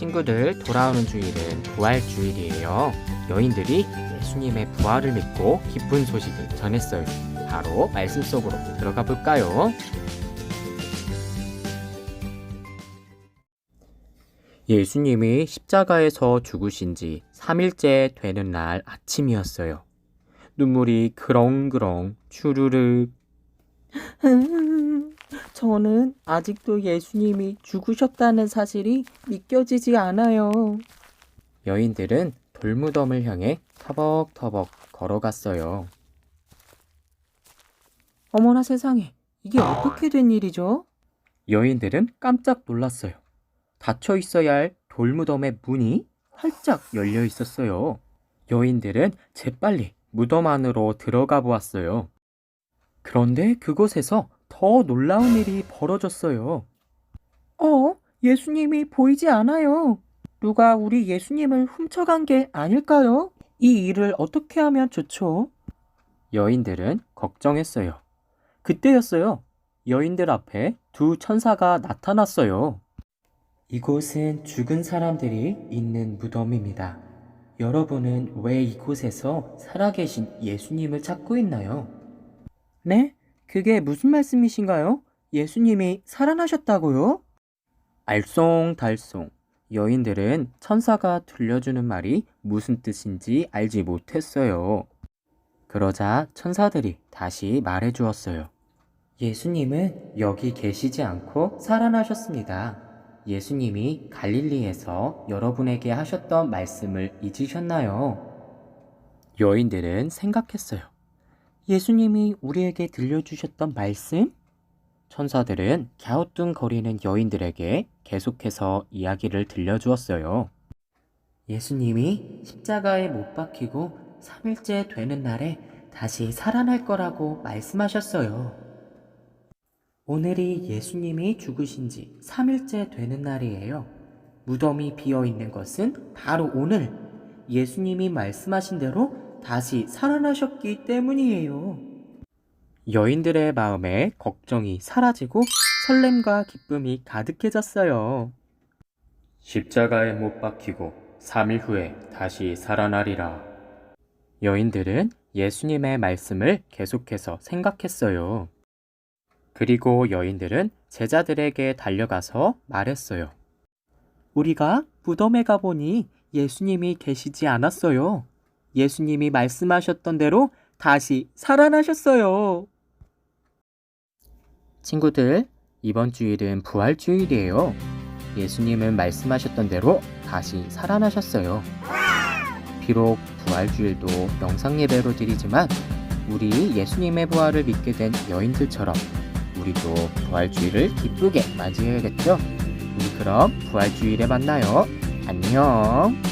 친구들 돌아오는 주일은 부활 주일이에요. 여인들이 예수님의 부활을 믿고 기쁜 소식을 전했어요. 바로 말씀 속으로 들어가 볼까요? 예수님이 십자가에서 죽으신 지 3일째 되는 날 아침이었어요. 눈물이 그렁그렁 주르륵 저는 아직도 예수님이 죽으셨다는 사실이 믿겨지지 않아요. 여인들은 돌무덤을 향해 터벅터벅 걸어갔어요. 어머나 세상에, 이게 어떻게 된 일이죠? 여인들은 깜짝 놀랐어요. 닫혀 있어야 할 돌무덤의 문이 활짝 열려 있었어요. 여인들은 재빨리 무덤 안으로 들어가 보았어요. 그런데 그곳에서 더 놀라운 일이 벌어졌어요. 어, 예수님이 보이지 않아요. 누가 우리 예수님을 훔쳐간 게 아닐까요? 이 일을 어떻게 하면 좋죠? 여인들은 걱정했어요. 그때였어요. 여인들 앞에 두 천사가 나타났어요. 이곳은 죽은 사람들이 있는 무덤입니다. 여러분은 왜 이곳에서 살아계신 예수님을 찾고 있나요? 네? 그게 무슨 말씀이신가요? 예수님이 살아나셨다고요? 알쏭달쏭. 여인들은 천사가 들려주는 말이 무슨 뜻인지 알지 못했어요. 그러자 천사들이 다시 말해 주었어요. 예수님은 여기 계시지 않고 살아나셨습니다. 예수님이 갈릴리에서 여러분에게 하셨던 말씀을 잊으셨나요? 여인들은 생각했어요. 예수님이 우리에게 들려주셨던 말씀? 천사들은 갸우뚱거리는 여인들에게 계속해서 이야기를 들려주었어요. 예수님이 십자가에 못 박히고 3일째 되는 날에 다시 살아날 거라고 말씀하셨어요. 오늘이 예수님이 죽으신 지 3일째 되는 날이에요. 무덤이 비어 있는 것은 바로 오늘 예수님이 말씀하신 대로 다시 살아나셨기 때문이에요. 여인들의 마음에 걱정이 사라지고 설렘과 기쁨이 가득해졌어요. 십자가에 못 박히고 3일 후에 다시 살아나리라. 여인들은 예수님의 말씀을 계속해서 생각했어요. 그리고 여인들은 제자들에게 달려가서 말했어요. 우리가 무덤에 가보니 예수님이 계시지 않았어요. 예수님이 말씀하셨던 대로 다시 살아나셨어요. 친구들, 이번 주일은 부활 주일이에요. 예수님은 말씀하셨던 대로 다시 살아나셨어요. 비록 부활 주일도 영상 예배로 드리지만 우리 예수님의 부활을 믿게 된 여인들처럼 우리도 부활 주일을 기쁘게 맞이해야겠죠? 우리 그럼 부활 주일에 만나요. 안녕.